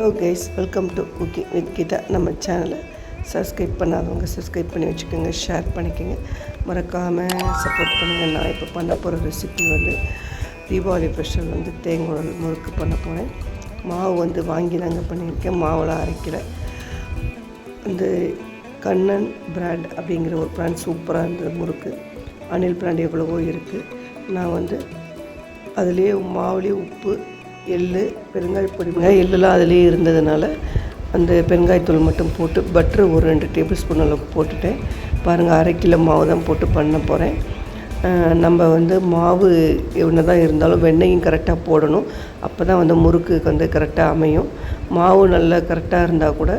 Hello guys welcome to cooking with Geetha நம்ம சேனலை subscribe பண்ணாதவங்க சப்ஸ்கிரைப் பண்ணி வச்சுக்கோங்க ஷேர் பண்ணிக்கோங்க. மறக்காமல் சப்போர்ட் பண்ணுங்கள் நான் இப்போ பண்ண போகிற ரெசிபி வந்து தீபாவளி ஸ்பெஷல் வந்து தேங்குழல் முறுக்கு பண்ண போகிறேன் மாவு வந்து வாங்கி தாங்க பண்ணியிருக்கேன். மாவெல்லாம் அரைக்கலை. அந்த கண்ணன் பிராண்ட் அப்படிங்கிற ஒரு பிராண்ட் சூப்பராக இருந்தது முறுக்கு. அனில் பிராண்ட் எவ்வளவோ இருக்குது நான் வந்து அதுலேயே மாவுலேயே உப்பு எள் பெருங்காய பெருங்காயப்பொடி எள்ளுலாம் அதுலேயே இருந்ததுனால அந்த பெருங்காயத்தூள் மட்டும் போட்டு பட்ரு ஒரு ரெண்டு டேபிள் ஸ்பூன் அளவுக்கு போட்டுட்டேன். பாருங்கள் அரை கிலோ மாவு தான் போட்டு பண்ண போகிறேன் நம்ம வந்து மாவு எவ்வளோ தான் இருந்தாலும் வெண்ணெயும் கரெக்டாக போடணும். அப்போ தான் வந்து முறுக்கு வந்து கரெக்டாக அமையும். மாவு நல்லா கரெக்டாக இருந்தால் கூட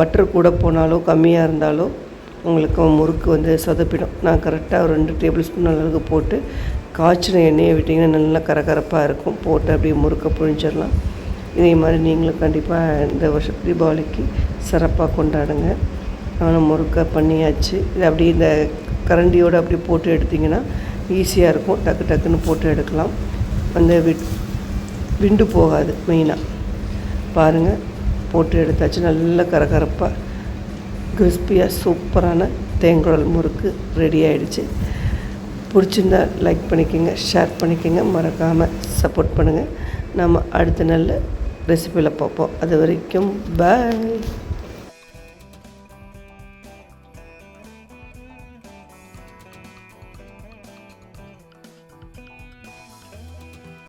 பட்டர் கூட போனாலோ கம்மியாக இருந்தாலோ உங்களுக்கு முறுக்கு வந்து சொதப்பிடும். நான் கரெக்டாக ஒரு ரெண்டு டேபிள் ஸ்பூன் அளவுக்கு போட்டு காய்ச்சின எண்ணெயை விட்டிங்கன்னா நல்லா கரகரப்பாக இருக்கும். போட்டு அப்படியே முறுக்க புழிஞ்சிடலாம். இதே மாதிரி நீங்களும் கண்டிப்பாக இந்த வருஷம் தீபாவளிக்கு சிறப்பாக கொண்டாடுங்க. ஆனால் முறுக்க பண்ணியாச்சு. இது அப்படியே இந்த கரண்டியோடு அப்படி போட்டு எடுத்திங்கன்னா ஈஸியாக இருக்கும். டக்கு டக்குன்னு போட்டு எடுக்கலாம். அந்த விட் விண்டு போகாது மெயினாக பாருங்கள் போட்டு எடுத்தாச்சு. நல்ல கரகரப்பாக கிறிஸ்பியாக சூப்பரான தேங்குழல் முறுக்கு ரெடி ஆகிடுச்சு பிடிச்சிருந்தா லைக் பண்ணிக்கோங்க ஷேர் பண்ணிக்கோங்க மறக்காமல் சப்போர்ட் பண்ணுங்கள் நம்ம அடுத்த நல்ல ரெசிபியில் பார்ப்போம். அது வரைக்கும் பாய்